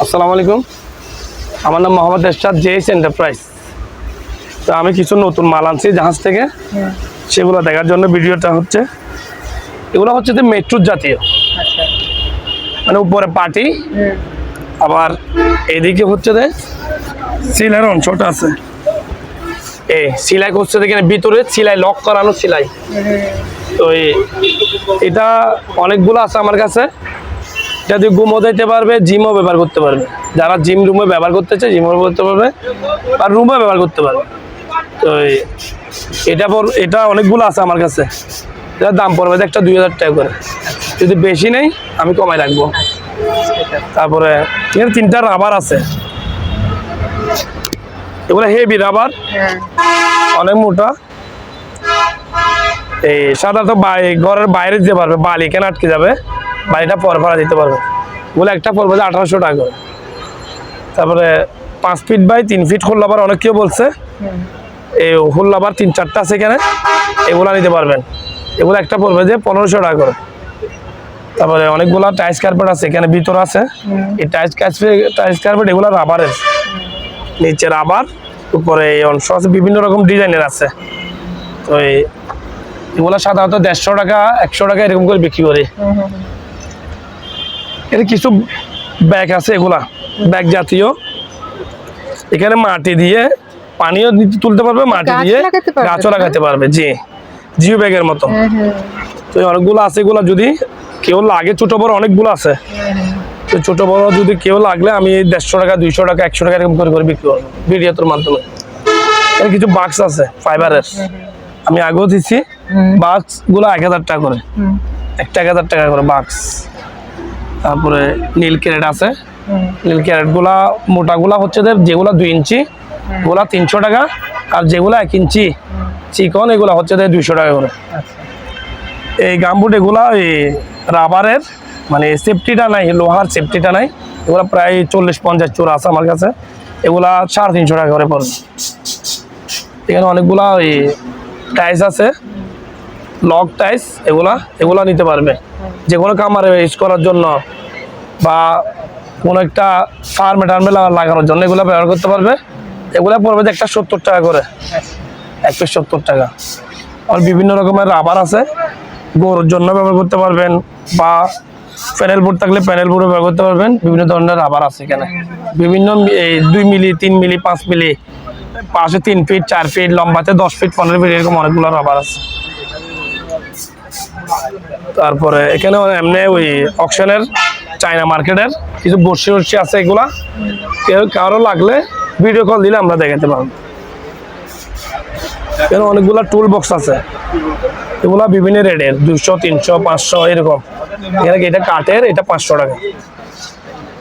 আসসালামু আলাইকুম। আমার নাম মোহাম্মদ এরশাদ জেএস এন্টারপ্রাইজ তো আমি কিছু নতুন মাল আনছি জাহাজ থেকে। সেগুলো দেখার জন্য ভিডিওটা হচ্ছে। এগুলো হচ্ছে যে মেট্রো জাতীয়। আচ্ছা। মানে উপরে পাটি। আবার এদিকে হচ্ছে যে সিলাইয়ের অংশটা আছে। এ সিলাই করছে দেখেন ভিতরে সিলাই লক করানো সিলাই। তো এটা অনেকগুলো আছে আমার কাছে। যদি গুমও দিতে পারবে জিমও ব্যবহার করতে পারবে। যারা জিম রুমে ব্যবহার করতে চায় জিমও করতে পারবে আর রুমে ব্যবহার করতে পারবে। তো এটা পর এটা অনেকগুলো আছে আমার কাছে। এটার দাম পড়বে একটা দুই হাজার টাকা করে। যদি বেশি নেই আমি কমাই রাখব। তারপরে এখানে তিনটা রাবার আছে। এগুলো হেভি রাবার হ্যাঁ। অনেক মোটা। এই সাধারণত ঘরের বাইরে দিতে পারবে বালি কেন আটকে যাবে? বাড়িটা পর ভাড়া দিতে পারবে। বলে একটা পড়বে যে আঠারোশো টাকা। করে তারপরে পাঁচ ফিট বাই তিন ফিট হোল লাভার অনেক কেউ বলছে। এই হোল লাভার তিন চারটা আছে এখানে। এগুলা নিতে পারবেন। এগুলো একটা পড়বে যে পনেরোশো টাকা করে। তারপরে অনেকগুলা টাইস কার্পেট আছে এখানে ভিতর আছে। এই টাইস টাইস কার্পেট এগুলো রাবারের নিচে রাবার উপরে এই অংশ আছে বিভিন্ন রকম ডিজাইনের আছে। তো এই এগুলো সাধারণত দেড়শো টাকা একশো টাকা এরকম করে বিক্রি করি। এর কিছু ব্যাগ আছে এগুলা ব্যাগ জাতীয়। এখানে মাটি দিয়ে পানিও তুলতে পারবে মাটি দিয়ে গাছও লাগাতে পারবে জি। জিও ব্যাগের মতো। হ্যাঁ হ্যাঁ। তো অনেকগুলো আছে এগুলো যদি কেউ লাগে ছোট বড় অনেকগুলো আছে। তো ছোট বড় যদি কেউ লাগলে আমি দেড়শো টাকা দুইশো টাকা একশো টাকা এরকম করে করে বিক্রি করব ভিডিওর মাধ্যমে। এর কিছু বাক্স আছে ফাইবারের আমি আগেও দিচ্ছি বাক্সগুলো এক হাজার টাকা করে। একটা এক হাজার টাকা করে বাক্স তারপরে নীল ক্যারেট আছে। নীল ক্যারেটগুলা মোটাগুলা হচ্ছে যেগুলা দুই ইঞ্চি, ওগুলা তিনশো টাকা আর যেগুলা এক ইঞ্চি চিকন, এগুলা হচ্ছে যে দুইশো টাকা করে। এই গামবুট এগুলা এই রাবারের মানে সেফটিটা নাই, লোহার সেফটিটা নাই। এগুলা প্রায় চল্লিশ পঞ্চাশ চোর আছে আমার কাছে। এগুলা সাড়ে তিনশো টাকা করে পড়বে এখানে অনেকগুলা ওই টাইস আছে। লক টাইস এগুলা এগুলা নিতে পারবে। যে কোনো কামারে ইউজ করার জন্য বা কোনো একটা ফার্মে টার্মে লাগানোর জন্য এগুলো ব্যবহার করতে পারবে। এগুলো পড়বে একটা সত্তর টাকা করে। এক পিস সত্তর টাকা। আর বিভিন্ন রকমের রাবার আছে। গরুর জন্য ব্যবহার করতে পারবেন বা প্যানেল বোর্ড থাকলে প্যানেল বোর্ডও ব্যবহার করতে পারবেন। বিভিন্ন ধরনের রাবার আছে এখানে। বিভিন্ন এই দুই মিলি, তিন মিলি, পাঁচ মিলি, পাশে তিন ফিট চার ফিট লম্বাতে দশ ফিট পনেরো ফিট এরকম অনেকগুলো রাবার আছে। তারপরে এখানে এমনি ওই অকশনের চায়না মার্কেটের কিছু বর্ষি বর্ষি আছে এগুলা। কেউ কারও লাগলে ভিডিও কল দিলে আমরা দেখাতে পারব। এখানে অনেকগুলা টুল বক্স আছে। এগুলা বিভিন্ন রেটের দুশো তিনশো, পাঁচশো, এরকম। এখানে এটা কাঠের, এটা পাঁচশো টাকা।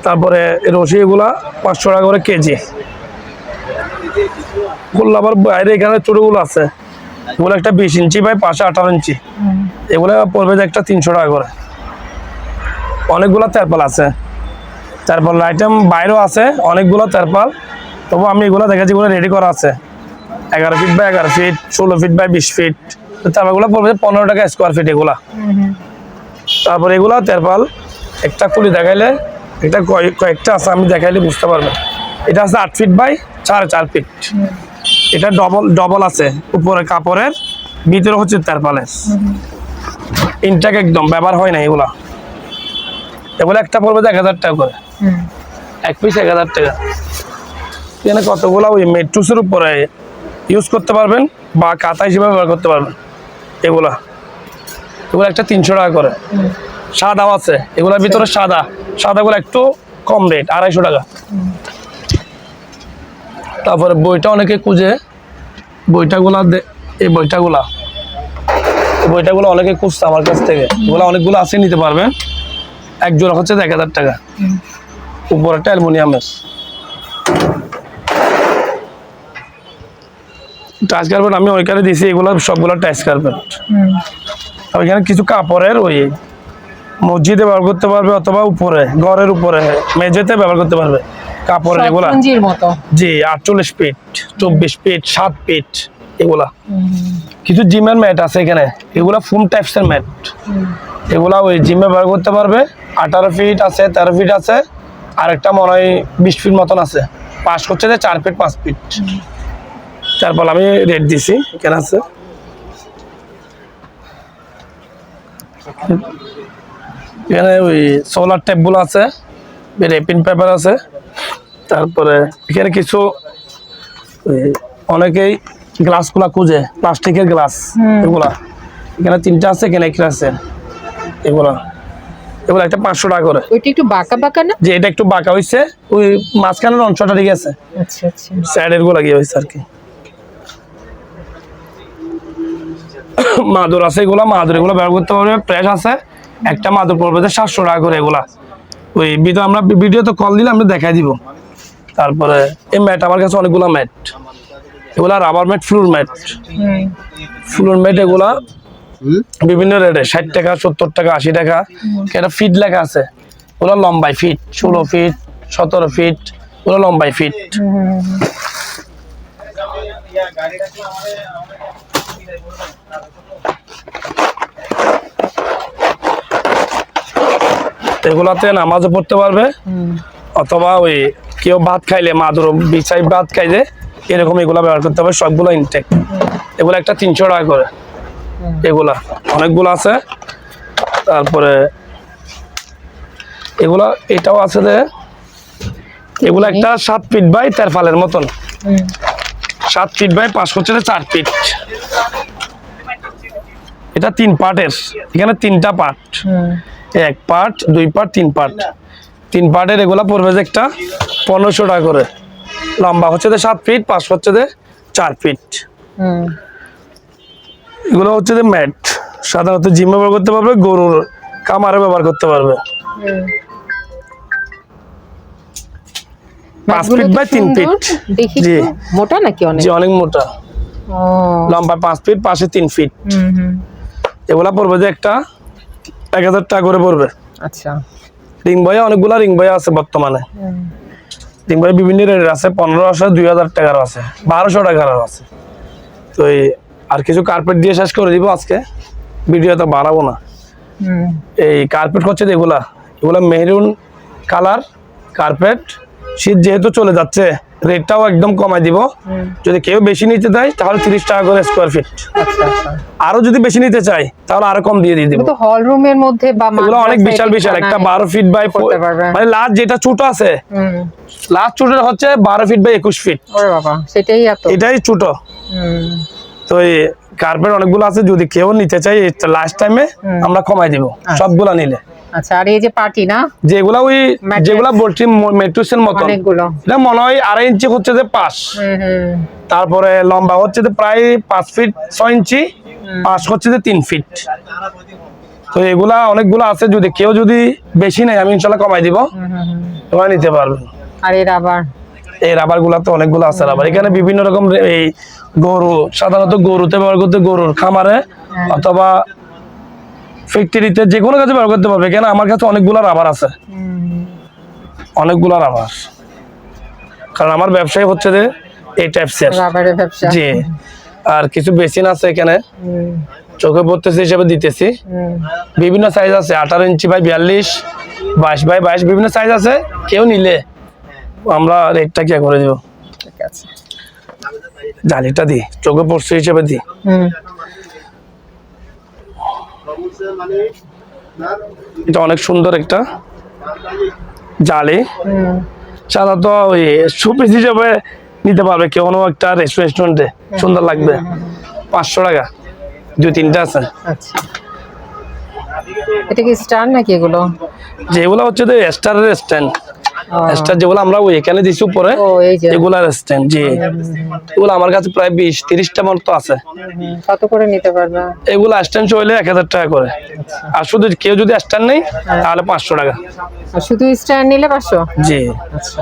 তারপরে রশি এগুলা পাঁচশো টাকা করে কেজি। এগুলো আবার বাইরে এখানে ছোটগুলো আছে। এগুলো একটা বিশ ইঞ্চি বাই পাঁচশো আঠারো ইঞ্চি। এগুলো পড়বে যে একটা তিনশো টাকা করে। অনেকগুলো তেরপাল আছে। তেরপাল আইটেম বাইরেও আছে, অনেকগুলো তেরপাল। তবু আমি এগুলো দেখেছি, এগুলো রেডি করা আছে। এগারো ফিট বাই এগারো ফিট ষোলো ফিট বাই বিশ ফিট তেরপালগুলো পড়বে পনেরো টাকা স্কোয়ার ফিট এগুলা। তারপর এগুলা তেরপাল একটা কুলি দেখাইলে, একটা কয়েক- কয়েকটা আছে, আমি দেখাইলে বুঝতে পারবেন। এটা আছে আট ফিট বাই সাড়ে চার ফিট এটা ডবল ডবল আছে উপরে কাপড়ের ভিতরে হচ্ছে তেরপালের ইনটাক একদম ব্যবহার হয় না এগুলা। এগুলো একটা পড়বে এক হাজার টাকা করে। এক পিস এক হাজার টাকা। এখানে কতগুলো ওই মেট্রুসের উপরে ইউজ করতে পারবেন বা কাতা হিসেবে ব্যবহার করতে পারবেন এগুলা। এগুলো একটা তিনশো টাকা করে। সাদাও আছে এগুলোর ভিতরে সাদা। সাদাগুলো একটু কম রেট আড়াইশো টাকা। তারপরে বইটা অনেকে খুঁজে বইটাগুলা এই বইটাগুলা। বইটাগুলো অনেকে খুঁজছে আমার কাছ থেকে। এগুলো অনেকগুলো আছে নিতে পারবেন। এক জোড়া হচ্ছে এক হাজার টাকা। উপর একটা অ্যালুমিনিয়ামের টাচ কার্পেট আমি ওইখানে দিয়েছি এগুলো সবগুলো টাচ কার্পেট। ওইখানে কিছু কাপড়ের ওই মসজিদে ব্যবহার করতে পারবে অথবা উপরে ঘরের উপরে মেঝেতে ব্যবহার করতে পারবে। কাপড়ের এগুলা? জি আটচল্লিশ ফিট চব্বিশ ফিট সাত ফিট এগুলা। কিছু জিমের ম্যাট আছে এখানে। এগুলা ফুম টাইপসের ম্যাট। এগুলা ওই জিমে ব্যবহার করতে পারবে। আঠারো ফিট আছে তেরো ফিট আছে। আরেকটা মনে হয় বিশ ফিট মতন আছে। পাশ হচ্ছে যে চার ফিট পাঁচ ফিট। তারপর আমি রেট দিছি এখানে আছে। এখানে ওই সোলার টেপগুলো আছে রেপিন পেপার আছে। তারপরে এখানে কিছু অনেকেই গ্লাসগুলা খুঁজে প্লাস্টিকের গ্লাস এগুলা। এখানে তিনটা আছে এখানে একটা আছে। এগুলা। এগুলো একটা পাঁচশো টাকা করে। ওইটা একটু বাঁকা বাঁকা না? যে এটা একটু বাঁকা ওই মাঝখানের অংশটা ঠিক আছে। আচ্ছা আচ্ছা। সাইডেরগুলা গিয়ে হয়েছে আর কি। মাদুর আছে এগুলা মাদুর এগুলো ব্যবহার করতে পারবে প্রেস আছে। একটা মাদুর পড়বে যে সাতশো টাকা করে এগুলা। ওই ভিডিও আমরা ভিডিও তো কল দিলে আমরা দেখাই দিব। তারপরে এই ম্যাট আমার কাছে অনেকগুলো ম্যাট। এগুলা রাবার ম্যাট ফ্লোর ম্যাট। হুম। ফ্লোর ম্যাট এগুলা বিভিন্ন রেটে ষাট টাকা সত্তর টাকা আশি টাকা। এটা ফিট লেখা আছে। ওগুলো লম্বাই ফিট ষোলো ফিট সতেরো ফিট ওগুলো লম্বাই ফিট এগুলাতে নামাজও পড়তে পারবে অথবা ওই কেউ ভাত খাইলে মাদুর বিছাই ভাত খাইলে এরকম এগুলা ব্যবহার করতে হবে সবগুলো ইনটেক এগুলো একটা তিনশো টাকা করে। এগুলা অনেকগুলো আছে। তারপরে এগুলা এটাও আছে যে এগুলো একটা সাত ফিট বাই তেরফালের মতন। সাত ফিট বাই পাঁচ হচ্ছে চার ফিট এটা তিন পার্টের এখানে তিনটা পার্ট এক পার্ট দুই পার্ট তিন পার্ট তিন পার্টের এগুলা পড়বে যে একটা পনেরোশো টাকা করে। লম্বা হচ্ছে যে সাত ফিট পাঁচ হচ্ছে যে চার ফিট এগুলো হচ্ছে যে ম্যাট। সাধারণত জিম ব্যবহার করতে পারবে গরুর কামারে ব্যবহার করতে পারবে। পাঁচ ফিট বাই তিন ফিট জি। মোটা নাকি অনেক? মোটা। লম্বা পাঁচ ফিট পাশে তিন ফিট এগুলা পড়বে যে একটা এক হাজার টাকা করে পড়বে। আচ্ছা। রিং বয়া অনেকগুলা রিং বয়া আছে বর্তমানে। রিং বয়া বিভিন্ন রেটের আছে পনেরোশো আছে দুই হাজার টাকার আছে বারোশো টাকারও আছে। তো এই আর কিছু কার্পেট দিয়ে শেষ করে দিব আজকে ভিডিও তো বাড়াবো না। এই কার্পেট হচ্ছে এগুলা এগুলা মেহরুন কালার কার্পেট শীত যেহেতু চলে যাচ্ছে রেটটাও একদম কমাই দিব। যদি কেউ বেশি নিতে দেয় তাহলে তিরিশ টাকা করে স্কোয়ার ফিট আচ্ছা আচ্ছা। আরও যদি বেশি নিতে চাই তাহলে আরও কম দিয়ে দিয়ে দিব হল রুমের মধ্যে বা এগুলো অনেক বিশাল বিশাল। একটা বারো ফিট বাই মানে লাস্ট যেটা ছোট আছে লাস্ট ছোটটা হচ্ছে বারো ফিট বাই একুশ ফিট সেটাই এত। এটাই ছোট। তো এই কার্পেট অনেকগুলো আছে যদি কেউ নিতে চাই লাস্ট টাইমে আমরা কমাই দিব সবগুলা নিলে। আচ্ছা আর এই যে পার্টি না? যেগুলা ওই যেগুলা বলছি মেট্রোসের মতন। এটা মনে হয় আড়াই ইঞ্চি হচ্ছে যে পাঁচ হুম হুম। তারপরে লম্বা হচ্ছে যে প্রায় পাঁচ ফিট ছয় ইঞ্চি পাঁচ হচ্ছে যে তিন ফিট। তো এগুলা অনেকগুলো আছে যদি কেউ যদি বেশি নেয় আমি ইনশাল্লাহ কমাই দিব। তোমরা নিতে পারবেন আর এর আবার এই রাবার? গুলা তো অনেকগুলো আছে রাবার। এখানে বিভিন্ন রকম এই গরু সাধারণত গরুতে ব্যবহার করতে গরুর খামারে অথবা ফ্যাক্টরিতে যে কোনো কাজে ব্যবহার করতে পারবে কেন আমার কাছে অনেকগুলো রাবার আছে। অনেকগুলো রাবার কারণ আমার ব্যবসায় হচ্ছে যে এই টাইপসের রাবারের ব্যবসা। জি। আর কিছু বেসিন আছে এখানে। চোখে পড়তেছি হিসেবে দিতেছি। বিভিন্ন সাইজ আছে আঠারো ইঞ্চি বাই বিয়াল্লিশ বাইশ বাই বাইশ বিভিন্ন সাইজ আছে। কেউ নিলে আমরা রেটটা কি করে দিব? ঠিক আছে। জালিটা দিই চোখে পড়ছে হিসেবে দিই এটা অনেক সুন্দর একটা জালি। চাঁদা তো ওই সুপিস হিসাবে নিতে পারবে কেউ কোনো একটা রেস্টুরেন্টে সুন্দর লাগবে। পাঁচশো টাকা দু তিনটা আছে। আচ্ছা। এটা কি স্টার নাকি এগুলো? যেগুলো হচ্ছে তো স্টারের স্ট্যান্ড স্টার যেগুলো আমরা ওই এখানে দিছি উপরে এগুলার স্ট্যান্ড জি। এগুলো আমার কাছে প্রায় বিশ তিরিশটা মতো আছে। কত করে নিতে পারবে? এগুলো স্ট্যান্ড চলে এক হাজার টাকা করে। আর শুধু কেউ যদি স্ট্যান্ড নেই তাহলে পাঁচশো টাকা। শুধু স্টার নিলে পাঁচশো? জি। আচ্ছা।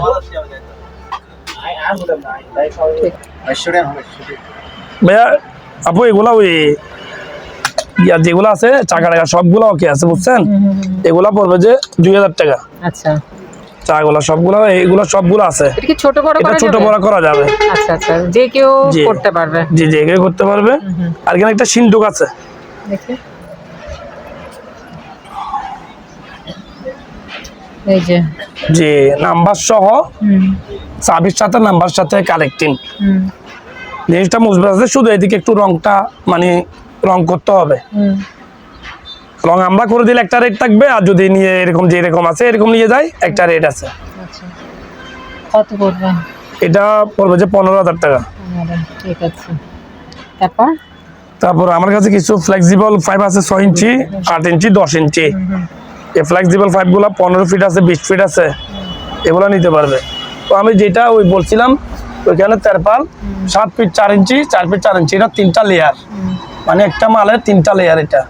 ভাইয়া আপু এগুলা ওই ইয়া যেগুলো আছে চাকা টাকা সবগুলো ওকে আছে বুঝছেন? এগুলা পড়বে যে দুই হাজার টাকা। আচ্ছা। চাগুলো সবগুলো এগুলো সবগুলো আছে। এটা ছোট বড় করা ছোট যাবে? বড় করা যাবে। আচ্ছা আচ্ছা যে কেউ করতে পারবে। জি জি এগুলো করতে পারবে। আর এখানে একটা সিন্ধুক আছে। দেখি। এই যে। যে নাম্বার সহ চাবির সাথে নাম্বার সাথে কালেক্টিং জিনিসটা মুসবে আছে শুধু এদিকে একটু রংটা মানে রং করতে হবে। রং আমরা করে দিলে একটা রেট থাকবে আর যদি নিয়ে এরকম যে এরকম আছে এরকম নিয়ে যায় একটা রেট আছে। আচ্ছা। কত পড়বে? এটা পড়বে যে পনেরো হাজার টাকা। ঠিক আছে। তারপর? তারপর আমার কাছে কিছু ফ্লেক্সিবল ফাইভ আছে ছয় ইঞ্চি আট ইঞ্চি দশ ইঞ্চি। এই ফ্লেক্সিবল ফাইভগুলো পনেরো ফিট আছে বিশ ফিট আছে এগুলো নিতে পারবে। তো আমি যেটা ওই বলছিলাম ওইখানে তেরপাল সাত ফিট চার ইঞ্চি চার ফিট চার ইঞ্চি এটা তিনটা লেয়ার মানে একটা মালের তিনটা লেয়ার এটা।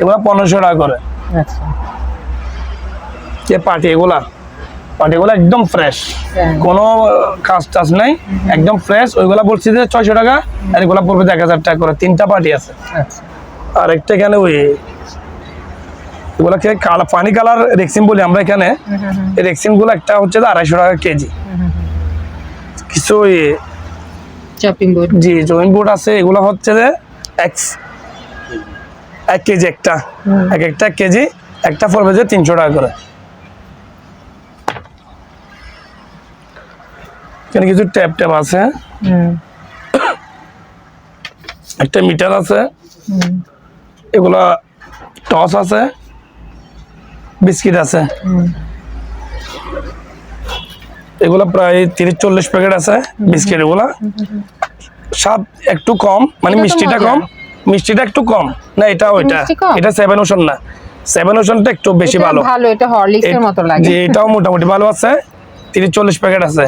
এগুলো পনেরোশো টাকা করে। আচ্ছা। যে পার্টি এগুলা পার্টিগুলো একদম ফ্রেশ হ্যাঁ। কোনো কাজ টাজ নাই একদম ফ্রেশ ওইগুলা বলছি যে ছয়শো টাকা আর এগুলা পড়বে এক হাজার টাকা করে। তিনটা পার্টি আছে। আচ্ছা। আর একটা এখানে ওই এগুলাকে কালা পানি কালার রেক্সিন বলি আমরা এখানে। এই রেক্সিনগুলো একটা হচ্ছে যে আড়াইশো টাকা কেজি। কিছু জি জয়েন্ট বোর্ড আছে। এগুলো হচ্ছে যে এক এক কেজি একটা। এক একটা এক কেজি একটা পড়বে যে তিনশো টাকা করে। এখানে কিছু ট্যাপ ট্যাপ আছে। একটা মিটার আছে। এগুলা টস আছে। বিস্কিট আছে। এগুলো প্রায় তিরিশ চল্লিশ প্যাকেট আছে বিস্কিট এগুলা। স্বাদ একটু কম মানে মিষ্টিটা কম। মিষ্টিটা একটু কম। না এটা ওইটা। এটা সেভেন ওশন না। সেভেন ওশনটা একটু বেশি ভালো। ভালো এটা হরলিক্স এর মতো লাগে। যে এটাও মোটামুটি ভালো আছে। তিরিশ চল্লিশ প্যাকেট আছে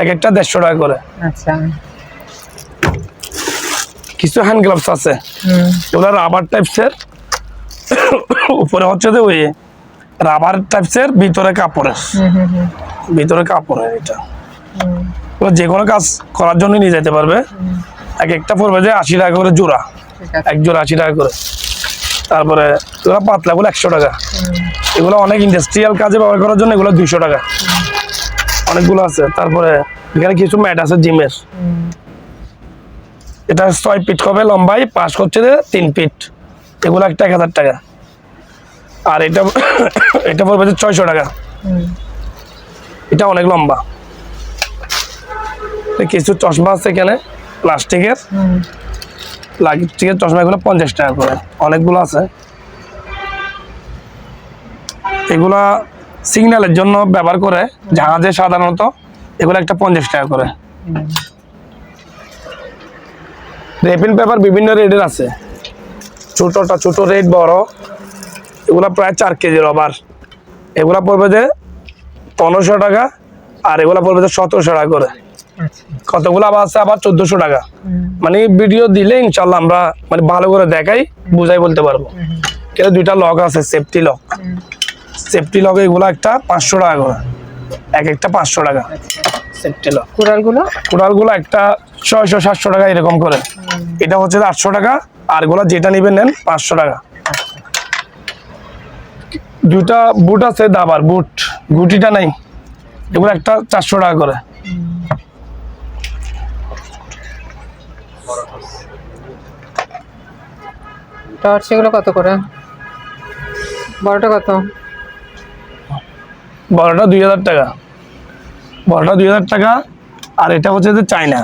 এক একটা দেড়শো টাকা করে। আচ্ছা। কিছু হ্যান্ড গ্লাভস আছে। এগুলো রাবার টাইপসের উপরে হচ্ছে যে ওই রাবার টাইপসের ভিতরে কাপড়ের। ভিতরে কাপড়ের এটা। যে কোনো কাজ করার জন্য নিয়ে যেতে পারবে। এক একটা পড়বে যে আশি টাকা করে জোড়া। এক জোড়া আশি টাকা করে। তারপরে এগুলো পাতলাগুলো একশো টাকা। এগুলো অনেক ইন্ডাস্ট্রিয়াল কাজে ব্যবহার করার জন্য এগুলো দুইশো টাকা। অনেকগুলো আছে। তারপরে এখানে কিছু ম্যাট আছে জিমের। এটা ছয় ফিট হবে লম্বাই, পাশ হচ্ছে তিন ফিট। এগুলো একটা এক হাজার টাকা। আর এটা এটা পড়বে ছয়শো টাকা। এটা অনেক লম্বা। কিছু চশমা আছে এখানে, প্লাস্টিকের। প্লাস্টিকের চশমা এগুলো পঞ্চাশ টাকা করে। অনেকগুলো আছে। এগুলা সিগন্যালের জন্য ব্যবহার করে, জাহাজে সাধারণত এগুলো একটা পঞ্চাশ টাকা করে। রেপিন পেপার বিভিন্ন রেটের আছে। ছোটটা ছোট রেট বড়, এগুলা প্রায় চার কেজি রবার এগুলা পড়বে যে পনেরোশো টাকা, আর এগুলা পড়বে যে সতেরোশো টাকা করে। কতগুলো আবার আছে? আবার চোদ্দশো টাকা। মানে ভিডিও দিলে ইনশাল্লাহ আমরা মানে ভালো করে দেখাই বুঝাই বলতে পারব। কিন্তু দুইটা লক আছে সেফটি লক সেফটি লক এগুলো একটা পাঁচশো টাকা করে। এক একটা পাঁচশো টাকা। Safety lock কুড়ালগুলো? কোড়ালগুলো একটা ছয়শো সাতশো টাকা এরকম করে। এটা হচ্ছে আটশো টাকা আরগুলো যেটা নিবেন নেন পাঁচশো টাকা। দুটা বুট আছে দাবার বুট গুটিটা নাই। এগুলো একটা চারশো টাকা করে। টর্চ এগুলো কত করে? বড়টা কত? বড়টা দুই হাজার টাকা। বড়টা দুই হাজার টাকা আর এটা হচ্ছে যে চায়না।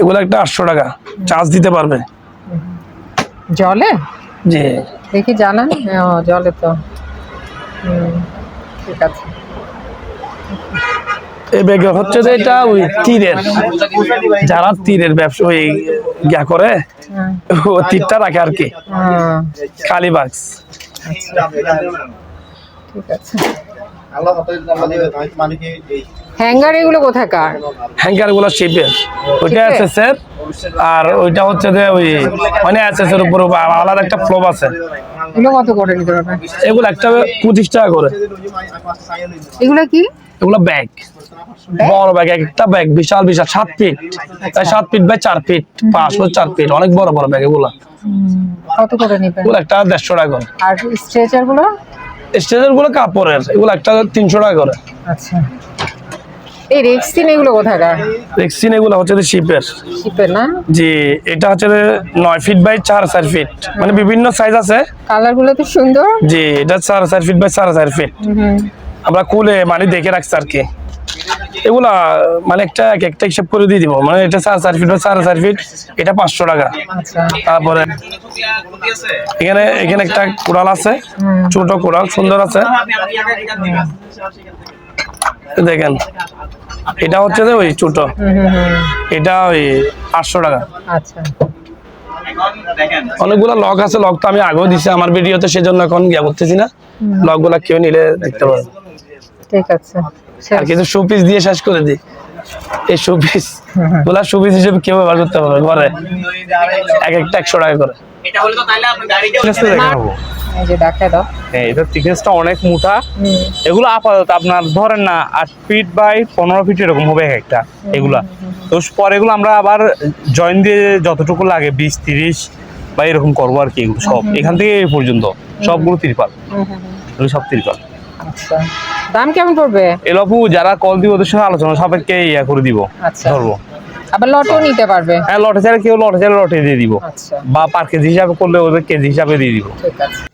এগুলো একটা আটশো টাকা চার্জ দিতে পারবে। জলে? জি। দেখি জানান। ও জলে তো। ঠিক আছে। এই ব্যাগে হচ্ছে যে এটা ওই তীরের। যারা তীরের ব্যবসা ওই গিয়া করে ও তীরটা রাখে আর কি। ঠিক আছে। হ্যাঙ্গার এগুলো কোথাকার হ্যাঙ্গারগুলো শিপের ওইটা আছে স্যার আর ওইটা হচ্ছে যে ওই মানে এসএসের উপর আলাদা একটা ফ্লোপ আছে। এগুলো কত করে নিতে পারবে এগুলো একটা পঁচিশ টাকা করে। এগুলো কি? এগুলো ব্যাগ। বড় ব্যাগ একটা ব্যাগ বিশাল বিশাল সাত ফিট। তাই সাত ফিট বাই চার ফিট পাঁচ ও চার ফিট অনেক বড় বড় ব্যাগ এগুলো। কত করে নিবে এগুলো একটা দেড়শো টাকা করে। আর স্ট্রেচারগুলো স্টেজেরগুলো কাপড়ের এগুলো একটা তিনশো টাকা করে। আচ্ছা। এই রেক্সিন এগুলো কোথাকার? রেক্সিন এগুলো হচ্ছে যে শিপের শিপের না? জি এটা হচ্ছে যে নয় ফিট বাই চার চার ফিট মানে বিভিন্ন সাইজ আছে। কালারগুলো তো সুন্দর। জি এটা চার চার ফিট বাই চার চার ফিট আমরা খুলে মানে দেখে রাখছি আর কি। এগুলা মানে একটা এক একটা হিসাব করে দিয়ে দিব। মানে এটা চার চার ফিট বা চার চার ফিট এটা পাঁচশো টাকা। আচ্ছা। তারপরে এখানে এখানে একটা কোড়াল আছে। ছোট কোড়াল সুন্দর আছে। দেখেন এটা হচ্ছে যে ওই ছোট। হুম হুম হুম। এটা ওই আটশো টাকা। আচ্ছা। অনেকগুলো লক আছে লক তো আমি আগেও দিছি আমার ভিডিওতে সেজন্য এখন গিয়া করতেছি না। লকগুলা কেউ নিলে দেখতে পারবে। ঠিক আছে। আর কিছু শো পিস দিয়ে শেষ করে দিই। এই শো পিস। গুলা শো পিস হিসেবে কেউ ব্যবহার করতে পারবে ঘরে। এক একটা একশো টাকা করে। Thickness-টা দেখে নেব। এই যে দেখা দাও। হ্যাঁ, এটার অনেক মোটা। এগুলো আপাতত আপনার ধরেন না আট ফিট বাই পনেরো ফিট এরকম হবে এক একটা এগুলা। তো পরে এগুলো আমরা আবার জয়েন দিয়ে যতটুকু লাগে বিশ তিরিশ বা এরকম করব আর কি এগুলো সব। এখান থেকে এই পর্যন্ত সবগুলো তিরপাল। এগুলো সব তিরপাল। আচ্ছা। দাম কেমন পড়বে? এলপু যারা কল দিব ওদের সঙ্গে আলোচনা সাপেক্ষে ইয়া করে দিব আচ্ছা। ধরবো। আবার লটও নিতে পারবে? হ্যাঁ লটে চাইলে কেউ লটে লটে দিয়ে দিব। আচ্ছা। বা পার কেজি হিসাবে করলে ওদের কেজি হিসাবে দিয়ে দিব। ঠিক আছে।